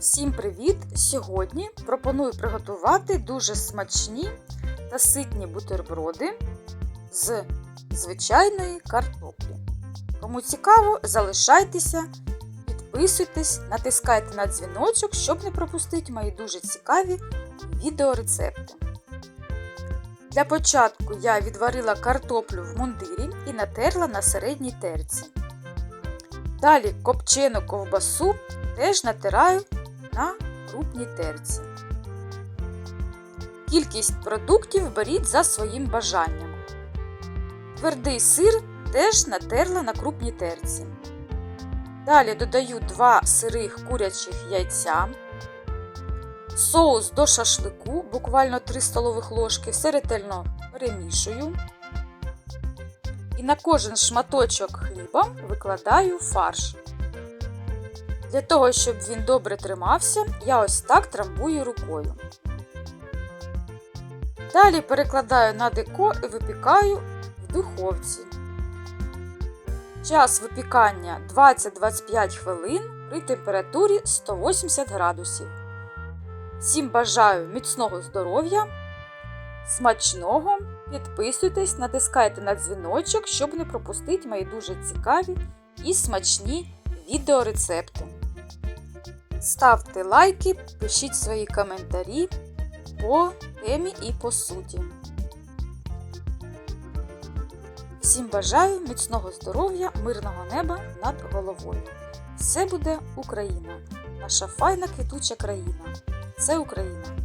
Всім привіт! Сьогодні пропоную приготувати дуже смачні та ситні бутерброди з звичайної картоплі. Кому цікаво, залишайтеся, підписуйтесь, натискайте на дзвіночок, щоб не пропустити мої дуже цікаві відеорецепти. Для початку я відварила картоплю в мундирі і натерла на середній терці. Далі копчену ковбасу теж натираю на крупній терці. Кількість продуктів беріть за своїм бажанням. Твердий сир теж натерла на крупній терці. Далі додаю 2 сирих курячих яйця, соус до шашлику, буквально 3 столових ложки, все ретельно перемішую. І на кожен шматочок хліба викладаю фарш. Для того, щоб він добре тримався, я ось так трамбую рукою. Далі перекладаю на деко і випікаю в духовці. Час випікання 20-25 хвилин при температурі 180 градусів. Всім бажаю міцного здоров'я, смачного! Підписуйтесь, натискайте на дзвіночок, щоб не пропустити мої дуже цікаві і смачні відеорецепти. Ставте лайки, пишіть свої коментарі по темі і по суті. Всім бажаю міцного здоров'я, мирного неба над головою. Все буде Україна, наша файна квітуча країна. Це Україна!